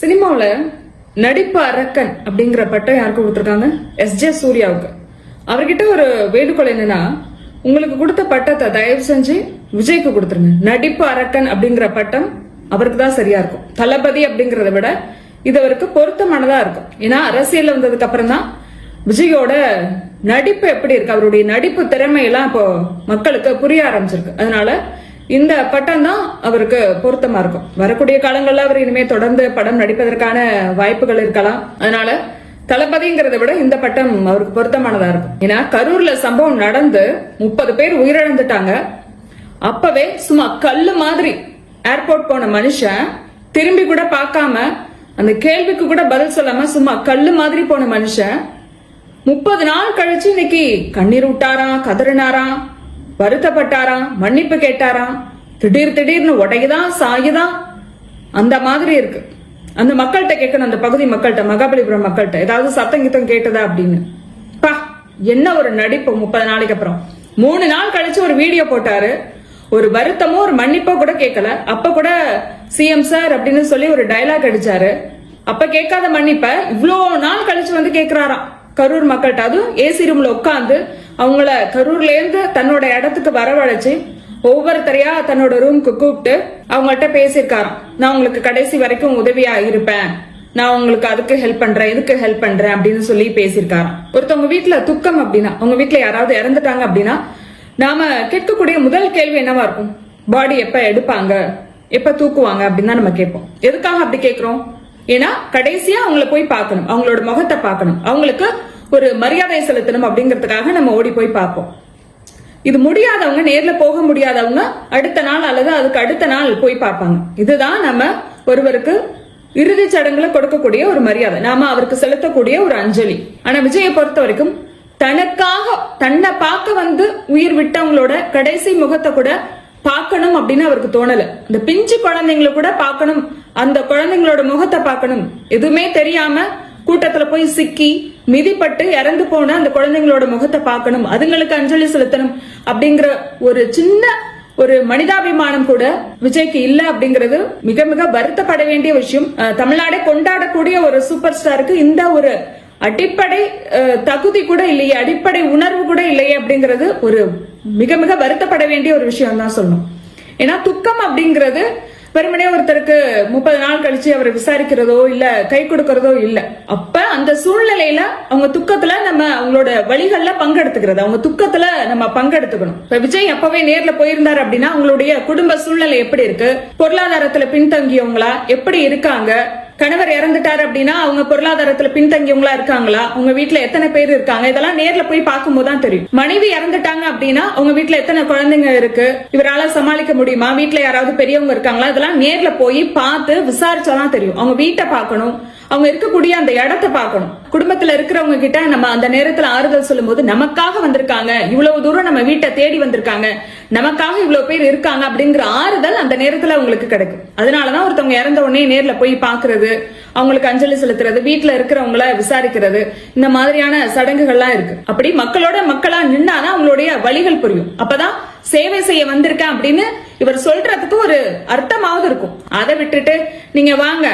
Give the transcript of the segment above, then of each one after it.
சினிமாவில் நடிப்பு அரக்கன் அப்படிங்கிற பட்டம் யாருக்கு கொடுத்துருக்காங்க? எஸ் ஜே சூர்யாவுக்கு. அவர்கிட்ட ஒரு வேண்டுகோள் என்னன்னா உங்களுக்கு கொடுத்த பட்டத்தை தயவு செஞ்சு விஜய்க்கு கொடுத்துருங்க. நடிப்பு அரக்கன் அப்படிங்கிற பட்டம் அவருக்கு தான் சரியா இருக்கும். தளபதி அப்படிங்கறத விட இது அவருக்கு பொருத்தமானதா இருக்கும். ஏன்னா அரசியல் வந்ததுக்கு அப்புறம் தான் விஜயோட நடிப்பு எப்படி இருக்கு? அவருடைய நடிப்பு திறமையெல்லாம் இப்போ மக்களுக்கு புரிய ஆரம்பிச்சிருக்கு. அதனால இந்த பட்டம் தான் அவருக்கு பொருத்தமா இருக்கும். வரக்கூடிய காலங்களில் அவர் இனிமே தொடர்ந்து படம் நடிப்பதற்கான வாய்ப்புகள் இருக்கலாம். அதனால தளபதிங்கிறத விட இந்த பட்டம் அவருக்கு பொருத்தமானதா இருக்கும். ஏன்னா கரூர்ல சம்பவம் நடந்து முப்பது பேர் உயிரிழந்துட்டாங்க. அப்பவே சும்மா கல்லு மாதிரி ஏர்போர்ட் போன மனுஷன் திரும்பி கூட பார்க்காம அந்த கேள்விக்கு கூட பதில் சொல்லாம சும்மா கல்லு மாதிரி போன மனுஷன் முப்பது நாள் கழிச்சு இன்னைக்கு கண்ணீர் விட்டாராம் கதறினாராம் வருத்தப்பட்டாராம் மன்னிப்பு கேட்டாராம் திடீர் திடீர்னு உடையுதான் சாயுதான் அந்த மாதிரி இருக்கு. அந்த மக்கள்கிட்ட கேட்கணும். அந்த பகுதி மக்கள்கிட்ட மகாபலிபுரம் மக்கள்கிட்ட. ஏதாவது சத்தம் கித்தம் கேட்டதா அப்படின்னு. பா என்ன ஒரு நடிப்பு முப்பது நாளைக்கு அப்புறம். மூணு நாள் கழிச்சு ஒரு வீடியோ போட்டாரு. ஒரு வருத்தமோ ஒரு மன்னிப்போ கூட கேட்கல. அப்ப கூட சிஎம் சார் அப்படின்னு சொல்லி ஒரு டயலாக் அடிச்சாரு. அப்ப கேட்காத மன்னிப்ப இவ்வளோ நாள் கழிச்சு வந்து கேட்கிறாராம் கரூர் மக்கள்கிட்ட. அதுவும் ஏசி ரூம்ல உட்காந்து அவங்கள கரூர்ல இருந்து தன்னோட இடத்துக்கு வரவழைச்சு ஒவ்வொருத்தரையா தன்னோட ரூமுக்கு கூப்பிட்டு அவங்கள்ட்ட பேசியிருக்காராம். நான் உங்களுக்கு கடைசி வரைக்கும் உதவியா இருப்பேன். நான் உங்களுக்கு அதுக்கு ஹெல்ப் பண்றேன் இதுக்கு ஹெல்ப் பண்றேன் அப்படின்னு சொல்லி பேசியிருக்காராம். ஒருத்தவங்க வீட்டுல துக்கம் அப்படின்னா உங்க வீட்டுல யாராவது இறந்துட்டாங்க அப்படின்னா நாம கேட்கக்கூடிய முதல் கேள்வி என்னவா இருக்கும்? பாடி எப்ப எடுப்பாங்க? எப்ப தூக்குவாங்க? அப்படின்னு தான் நம்ம கேட்போம். எதுக்காக அப்படி கேட்கிறோம்? ஏன்னா கடைசியா அவங்கள போய் பார்க்கணும். அவங்களோட முகத்தை பார்க்கணும். அவங்களுக்கு ஒரு மரியாதை செலுத்தணும் அப்படிங்கிறதுக்காக நம்ம ஓடி போய் பார்ப்போம். இது முடியாதவங்க நேர்ல போக முடியாதவங்க அடுத்த நாள் அல்லது அதுக்கு அடுத்த நாள் போய் பார்ப்பாங்க. இதுதான் நம்ம ஒருவருக்கு இறுதி சடங்குல கொடுக்கக்கூடிய ஒரு மரியாதை. நாம அவருக்கு செலுத்தக்கூடிய ஒரு அஞ்சலி. ஆனா விஜயை பொறுத்த வரைக்கும் தனக்காக தன்னை பார்க்க வந்து உயிர் விட்டவங்களோட கடைசி முகத்தை கூட பார்க்கணும் அப்படின்னு அவருக்கு தோணல. இந்த பிஞ்சு குழந்தைங்களை கூட பார்க்கணும். அந்த குழந்தைங்களோட முகத்தை பார்க்கணும். எதுவுமே தெரியாம கூட்டத்துல போய் சிக்கி மிதிப்பட்டு இறந்து போன அந்த குழந்தைங்களோட முகத்தை பார்க்கணும் அதுங்களுக்கு அஞ்சலி செலுத்தணும் அப்படிங்கிற ஒரு சின்ன ஒரு மனிதாபிமானம் கூட விஜய்க்கு இல்ல அப்படிங்கிறது மிக மிக வருத்தப்பட வேண்டிய விஷயம். அஹ், தமிழ்நாடே கொண்டாடக்கூடிய ஒரு சூப்பர் ஸ்டாருக்கு இந்த ஒரு அடிப்படை அஹ், தகுதி கூட இல்லையே அடிப்படை உணர்வு கூட இல்லையே அப்படிங்கிறது ஒரு மிக மிக வருத்தப்பட வேண்டிய ஒரு விஷயம் தான் சொல்லணும். ஏன்னா துக்கம் அப்படிங்கிறது வெறுமனே ஒருத்தருக்கு முப்பது நாள் கழிச்சு அவரை விசாரிக்கிறதோ இல்ல கை கொடுக்கறதோ இல்ல. அப்ப அந்த சூழ்நிலையில அவங்க துக்கத்துல நம்ம அவங்களோட வழிகள்ல பங்கெடுத்துக்கிறது. அவங்க துக்கத்துல நம்ம பங்கெடுத்துக்கணும். இப்ப விஜய் அப்பவே நேர்ல போயிருந்தாரு அப்படின்னா அவங்களுடைய குடும்ப சூழ்நிலை எப்படி இருக்கு? பொருளாதாரத்துல பின்தங்கியவங்களா எப்படி இருக்காங்க? கணவர் இறந்துட்டாரு அப்படின்னா அவங்க பொருளாதாரத்துல பின்தங்கியவங்களா இருக்காங்களா? உங்க வீட்டுல எத்தனை பேர் இருக்காங்க? இதெல்லாம் நேர்ல போய் பார்க்கும்போது தான் தெரியும். மனைவி இறந்துட்டாங்க அப்படின்னா உங்க வீட்டுல எத்தனை குழந்தைங்க இருக்கு? இவரால சமாளிக்க முடியுமா? வீட்டுல யாராவது பெரியவங்க இருக்காங்களா? இதெல்லாம் நேர்ல போய் பார்த்து விசாரிச்சாதான் தெரியும். அவங்க வீட்டை பார்க்கணும். அவங்க இருக்கக்கூடிய அந்த இடத்த பார்க்கணும். குடும்பத்துல இருக்கிறவங்க கிட்ட நம்ம அந்த நேரத்துல ஆறுதல் சொல்லும்போது நமக்காக வந்திருக்காங்க. இவ்வளவு தூரம் நம்ம வீட்டை தேடி வந்திருக்காங்க. நமக்காக இவ்வளவு பேர் இருக்காங்க. அப்படிங்கிற ஆறுதல் அந்த நேரத்துல அவங்களுக்கு கிடைக்கும். அதனாலதான் ஒருத்தவங்க இறந்த உடனே நேர்ல போய் பாக்குறது அவங்களுக்கு அஞ்சலி செலுத்துறது வீட்டுல இருக்கிறவங்கள விசாரிக்கிறது இந்த மாதிரியான சடங்குகள்லாம் இருக்கு. அப்படி மக்களோட மக்களா நின்னாதான் அவங்களுடைய வழிகள் புரியும். அப்பதான் சேவை செய்ய வந்திருக்கேன் அப்படின்னு இவர் சொல்றதுக்கு ஒரு அர்த்தமாவது இருக்கும். அதை விட்டுட்டு நீங்க வாங்க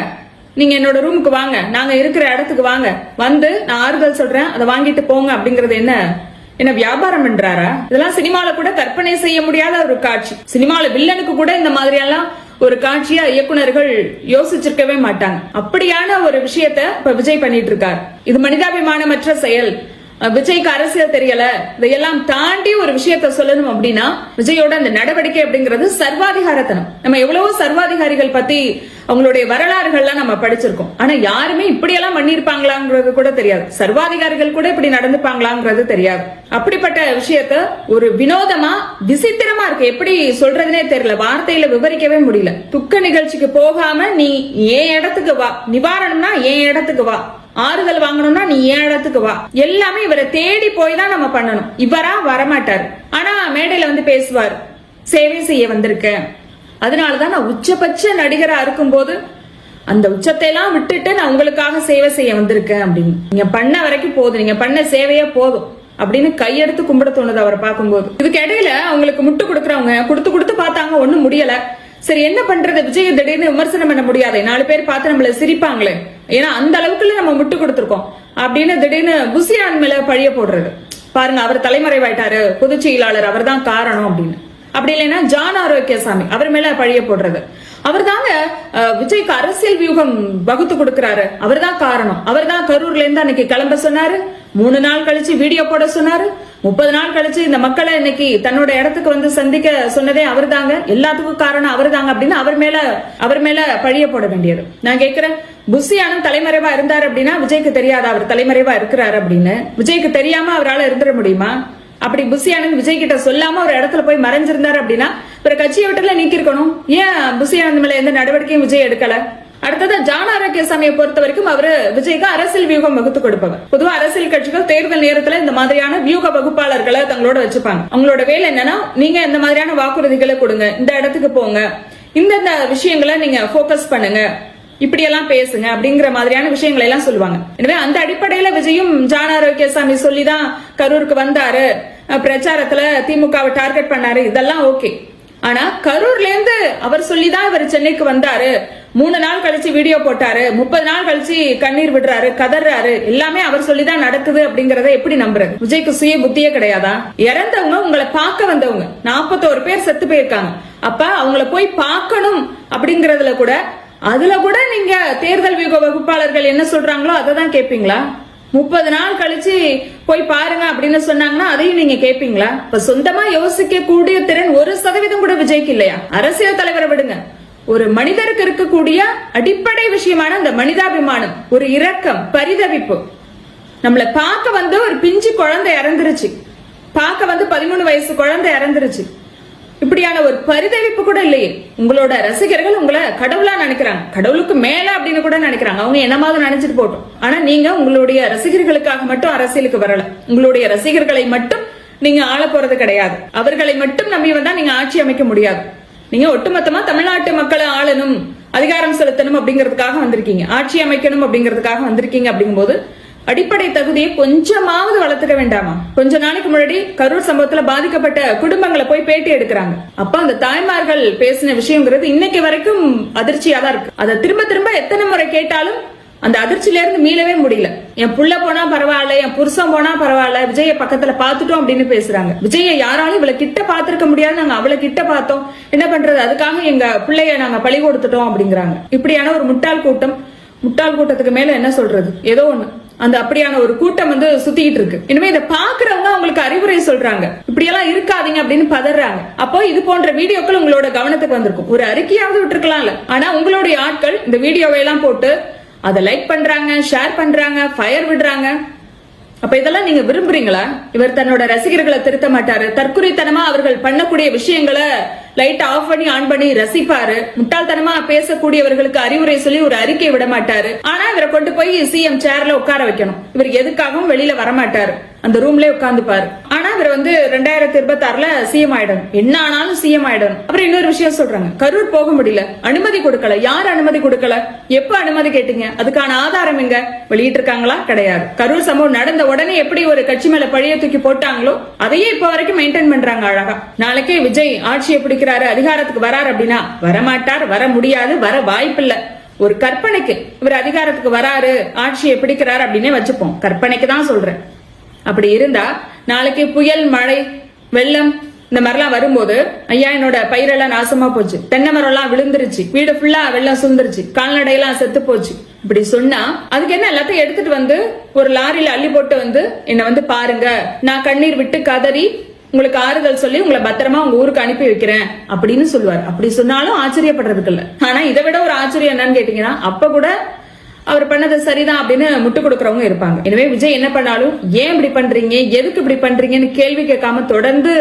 நீங்க என்னோட ரூமுக்கு வாங்க. நாங்க இருக்கிற இடத்துக்கு வாங்க. வந்து நான் ஆறுதல் சொல்றேன். அதை வாங்கிட்டு போங்க அப்படிங்கறது என்ன? என்ன வியாபாரம் பண்றாரா? இதெல்லாம் சினிமால கூட கற்பனை செய்ய முடியாத ஒரு காட்சி. சினிமால வில்லனுக்கு கூட இந்த மாதிரியெல்லாம் ஒரு காட்சியா இயக்குனர்கள் யோசிச்சிருக்கவே மாட்டாங்க. அப்படியான ஒரு விஷயத்த இப்ப விஜய் பண்ணிட்டு இருக்காரு. இது மனிதாபிமானமற்ற செயல். விஜய்க்கு அரசியல் தெரியல. இதையெல்லாம் தாண்டி ஒரு விஷயத்த சொல்லணும் அப்படின்னா விஜயோட அந்த நடவடிக்கை அப்படிங்கிறது சர்வாதிகாரத்தனம். நம்ம எவ்வளவோ சர்வாதிகாரிகள் பத்தி அவங்களுடைய வரலாறுகள்லாம் நம்ம படிச்சிருக்கோம். ஆனா யாருமே இப்படியெல்லாம் பண்ணிருப்பாங்களாங்கிறது கூட தெரியாது. சர்வாதிகாரிகள் கூட இப்படி நடந்துப்பாங்களாங்கிறது தெரியாது. அப்படிப்பட்ட விஷயத்த ஒரு வினோதமா விசித்திரமா இருக்கு. எப்படி சொல்றதுனே தெரியல. வார்த்தையில விவரிக்கவே முடியல. துக்க நிகழ்ச்சிக்கு போகாம நீ என் இடத்துக்கு வா. நிவாரணம்னா என் இடத்துக்கு வா. ஆறுதல் வாங்கணும்னா நீ ஏன் இடத்துக்கு வா. எல்லாமே இவரை தேடி போய் தான் நம்ம பண்ணணும். இவரா வரமாட்டார். ஆனா மேடையில வந்து பேசுவார். சேவை செய்ய வந்திருக்கேன். அதனாலதான் நான் உச்சபட்ச நடிகரா இருக்கும்போது அந்த உச்சத்தை எல்லாம் விட்டுட்டு நான் உங்களுக்காக சேவை செய்ய வந்திருக்கேன் அப்படின்னு. நீங்க பண்ண வரைக்கும் போதும். நீங்க பண்ண சேவையே போதும். அப்படின்னு கையெடுத்து கும்பிட தோணுது அவரை பார்க்கும்போது. இதுக்கு இடையில அவங்களுக்கு முட்டு கொடுக்கறவங்க கொடுத்து கொடுத்து பார்த்தாங்க ஒண்ணும் முடியல. சரி என்ன பண்றது? விஜய் திடீர்னு விமர்சனம் பண்ண முடியாது. நாலு பேர் பார்த்து நம்மள சிரிப்பாங்களே. ஏன்னா அந்த அளவுக்குல நம்ம முட்டு கொடுத்துருக்கோம். அப்படின்னு திடீர்னு புசியான் மேல பழிய போடுறது. பாருங்க அவர் தலைமறைவாயிட்டாரு. பொதுச் செயலாளர் அவர் தான் காரணம் அப்படின்னு. அப்படி இல்லைன்னா ஜான் ஆரோக்கியசாமி அவர் மேல பழிய போடுறது. அவர் தாங்க விஜய்க்கு அரசியல் வியூகம் வகுத்து கொடுக்கிறாரு. அவர் தான் காரணம். அவர் தான் கரூர்ல இருந்து அன்னைக்கு கிளம்ப சொன்னாரு. மூணு நாள் கழிச்சு வீடியோ போட சொன்னாரு. முப்பது நாள் கழிச்சு இந்த மக்களை இன்னைக்கு தன்னோட இடத்துக்கு வந்து சந்திக்க சொன்னதே அவர் தாங்க எல்லாத்துக்கும் காரணம் அவர் தாங்க அப்படின்னு அவர் மேல அவர் மேல பழிய போட வேண்டியது. நான் கேட்கிறேன் புஷியானும் தலைமறைவா இருந்தாரு அப்படின்னா விஜய்க்கு தெரியாத. அவர் தலைமறைவா இருக்கிறாரு அப்படின்னு. விஜய்க்கு தெரியாம அவரால் இருந்துட முடியுமா? அப்படி புஷியானந்த் விஜய் கிட்ட சொல்லாம ஒரு இடத்துல போய் மறைஞ்சிருந்தாரு அப்படின்னா பிற கட்சியை விட்டுல நீக்கிருக்கணும் ஏன் புஷியானந்த் மேல எந்த நடவடிக்கையும் விஜய் எடுக்கல? அடுத்தது ஜான் ஆரோக்கியசாமியை பொறுத்த வரைக்கும் அவரு விஜய்க்கு அரசியல் வியூகம் வகுத்து கொடுப்பவர். பொதுவா அரசியல் கட்சிகள் தேர்தல் நேரத்துல இந்த மாதிரியான வியூக வகுப்பாளர்களை தங்களோட வச்சுப்பாங்க. அவங்களோட வேலை என்னன்னா நீங்க இந்த மாதிரியான வாக்குறுதிகளை கொடுங்க. இந்த இடத்துக்கு போங்க. இந்தந்த விஷயங்களை நீங்க போக்கஸ் பண்ணுங்க. இப்படியெல்லாம் பேசுங்க அப்படிங்கிற மாதிரியான விஷயங்களை எல்லாம் சொல்லுவாங்க. எனவே அந்த அடிப்படையில விஜயும் ஜான் ஆரோக்கியசாமி சொல்லிதான் கரூருக்கு வந்தாரு. பிரச்சாரத்துல திமுகவை டார்கெட் பண்ணாரு. இதெல்லாம் ஓகே ஆனா கரூர்ல இருந்து அவர் சொல்லிதான் இவர் சென்னைக்கு வந்தாரு. மூணு நாள் கழிச்சு வீடியோ போட்டாரு. முப்பது நாள் கழிச்சு கண்ணீர் விடுறாரு கதறாரு. எல்லாமே அவர் சொல்லிதான் நடக்குது அப்படிங்கறத எப்படி நம்புறது? விஜய்க்கு சுய புத்தியே கிடையாதா? இறந்தவங்க உங்களை பார்க்க வந்தவங்க. நாற்பத்தோரு பேர் செத்து போயிருக்காங்க. அப்ப அவங்கள போய் பார்க்கணும் அப்படிங்கறதுல கூட அதுல கூட நீங்க தேர்தல் வியூக வகுப்பாளர்கள் என்ன சொல்றாங்களோ அதை தான் கேட்பீங்களா முப்பது நாள் கழிச்சு போய் பாருங்க அப்படின்னு சொன்னாங்கன்னா அதையும் நீங்க கேட்பீங்களா இப்ப சொந்தமா யோசிக்க கூடிய திறன் ஒரு சதவீதம் கூட விஜய்க்கு இல்லையா? அரசியல் தலைவரை விடுங்க. ஒரு மனிதருக்கு இருக்கக்கூடிய அடிப்படை விஷயமான அந்த மனிதாபிமானம் ஒரு இரக்கம் பரிதவிப்பு. நம்மளை பார்க்க வந்து ஒரு பிஞ்சு குழந்தை இறந்துருச்சு. பார்க்க வந்து பதிமூணு வயசு குழந்தை இறந்துருச்சு. இப்படியான ஒரு பரிதவிப்பு கூட இல்லையே. உங்களோட ரசிகர்கள் உங்களை கடவுளா நினைக்கிறாங்க. கடவுளுக்கு மேல அப்படின்னு கூட நினைக்கிறாங்க. அவங்க என்னமாவது நினைச்சிட்டு போட்டோம் ஆனா நீங்க உங்களுடைய ரசிகர்களுக்காக மட்டும் அரசியலுக்கு வரல. உங்களுடைய ரசிகர்களை மட்டும் நீங்க ஆள போறது கிடையாது. அவர்களை மட்டும் நம்பி வந்தா நீங்க ஆட்சி அமைக்க முடியாது. நீங்க ஒட்டுமொத்தமா தமிழ்நாட்டு மக்களை ஆளணும் அதிகாரம் செலுத்தணும் அப்படிங்கிறதுக்காக வந்திருக்கீங்க. ஆட்சி அமைக்கணும் அப்படிங்கிறதுக்காக வந்திருக்கீங்க அப்படிங்கும்போது அடிப்படை தகுதியை கொஞ்சமாவது வளர்த்துக்க வேண்டாமா? கொஞ்ச நாளைக்கு முன்னாடி கரூர் சம்பவத்துல பாதிக்கப்பட்ட குடும்பங்களை போய் பேட்டி எடுக்கிறாங்க. அப்ப அந்த தாய்மார்கள் பேசின விஷயங்கிறது இன்னைக்கு வரைக்கும் அதிர்ச்சியா தான் இருக்கு. அதை திரும்ப திரும்ப எத்தனை முறை கேட்டாலும் அந்த அதிர்ச்சியில இருந்து மீளவே முடியல. என் புள்ள போனா பரவாயில்ல என் புருஷன் போனா பரவாயில்ல விஜய பக்கத்துல பாத்துட்டோம் அப்படின்னு பேசுறாங்க. விஜய யாராலும் இவ்வளவு கிட்ட பாத்திருக்க முடியாது நாங்க அவளை கிட்ட பார்த்தோம். என்ன பண்றது? அதுக்காக எங்க பிள்ளைய நாங்க பழி கொடுத்துட்டோம் அப்படிங்கிறாங்க. இப்படியான ஒரு முட்டாள் கூட்டம் முட்டாள் கூட்டத்துக்கு மேல என்ன சொல்றது? ஏதோ ஒண்ணு. அந்த அப்படியான ஒரு கூட்டம் வந்து சுத்திட்டு இருக்கு. இனிமே இதை பாக்குறவங்க அவங்களுக்கு அறிவுரை சொல்றாங்க. இப்படி எல்லாம் இருக்காதீங்க அப்படின்னு பதறாங்க. அப்போ இது போன்ற வீடியோக்கள் உங்களோட கவனத்துக்கு வந்திருக்கும். ஒரு அறிக்கையாவது விட்டுருக்கலாம்ல. ஆனா உங்களுடைய ஆட்கள் இந்த வீடியோவை எல்லாம் போட்டு அதை லைக் பண்றாங்க ஷேர் பண்றாங்க ஃபயர் விடுறாங்க. அப்ப இதெல்லாம் நீங்க விரும்புறீங்களா? இவர் தன்னோட ரசிகர்களை திருத்த மாட்டாரு. தற்குறித்தனமா அவர்கள் பண்ணக்கூடிய விஷயங்களை லைட் ஆஃப் பண்ணி ஆன் பண்ணி ரசிப்பாரு. முட்டாள்தனமா பேசக்கூடியவர்களுக்கு அறிவுரை சொல்லி ஒரு அறிக்கை விட மாட்டாரு. ஆனா இவரை கொண்டு போய் சிஎம் சேர்ல உட்கார வைக்கணும். இவர் எதுக்காகவும் வெளியில வரமாட்டாரு. அந்த ரூம்ல உட்காந்துப்பாரு ஆனா இவர் வந்து ரெண்டாயிரத்தி இருபத்தி ஆறுல சிஎம் ஆயிடணும் என்ன ஆனாலும் சிஎம் ஆயிடணும் அப்புறம் இன்னொரு விஷயம் சொல்றாங்க. கரூர் போக முடியல. அனுமதி கொடுக்கல. யார் அனுமதி கொடுக்கல? எப்ப அனுமதி கேட்டீங்க? அதுக்கான ஆதாரம் எங்க? வெளியிட்டு இருக்காங்களா கிடையாது. கரூர் சம்பவம் நடந்த உடனே எப்படி ஒரு கட்சி மேல பழைய தூக்கி போட்டாங்களோ அதையே இப்ப வரைக்கும் மெயின்டைன் பண்றாங்க அழகா. நாளைக்கே விஜய் ஆட்சியை பிடிக்கிறாரு அதிகாரத்துக்கு வராரு அப்படின்னா வரமாட்டார் வர முடியாது வர வாய்ப்பில்லை. ஒரு கற்பனைக்கு இவர் அதிகாரத்துக்கு வராரு ஆட்சியை பிடிக்கிறாரு அப்படின்னே வச்சுப்போம். கற்பனைக்கு தான் சொல்றேன். அப்படி இருந்தா நாளைக்கு புயல் மழை வெள்ளம் இந்த மாதிரிலாம் வரும்போது ஐயா என்னோட பயிரெல்லாம் நாசமா போச்சு. தென்னை மரம் எல்லாம் விழுந்துருச்சு. வீடு ஃபுல்லா வெள்ளம் சுந்துருச்சு. கால்நடையெல்லாம் செத்து போச்சு. இப்படி சொன்னா அதுக்கு என்ன எல்லாத்தையும் எடுத்துட்டு வந்து ஒரு லாரியில அள்ளி போட்டு வந்து என்ன வந்து பாருங்க. நான் கண்ணீர் விட்டு கதறி உங்களுக்கு ஆறுதல் சொல்லி உங்களை பத்திரமா உங்க ஊருக்கு அனுப்பி வைக்கிறேன் அப்படின்னு சொல்லுவார். அப்படி சொன்னாலும் ஆச்சரியப்படுறதுக்கு இல்ல. ஆனா இதை விட ஒரு ஆச்சரியம் என்னன்னு கேட்டீங்கன்னா அப்ப கூட அவர் பண்ணது சரிதான் அப்படின்னு முட்டு கொடுக்கறவங்க இருப்பாங்க. எனவே விஜய் என்ன பண்ணாலும் ஏன் இப்படி பண்றீங்க? எதுக்கு இப்படி பண்றீங்கன்னு கேள்வி கேட்காம தொடர்ந்து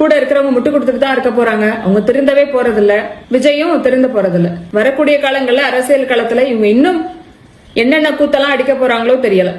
கூட இருக்கிறவங்க முட்டு கொடுத்துட்டு தான் இருக்க போறாங்க. அவங்க திருந்தவே போறதில்ல. விஜயும் திருந்த போறதில்ல. வரக்கூடிய காலங்கள்ல அரசியல் களத்துல இவங்க இன்னும் என்னென்ன கூத்தெல்லாம் அடிக்க போறாங்களோ தெரியல.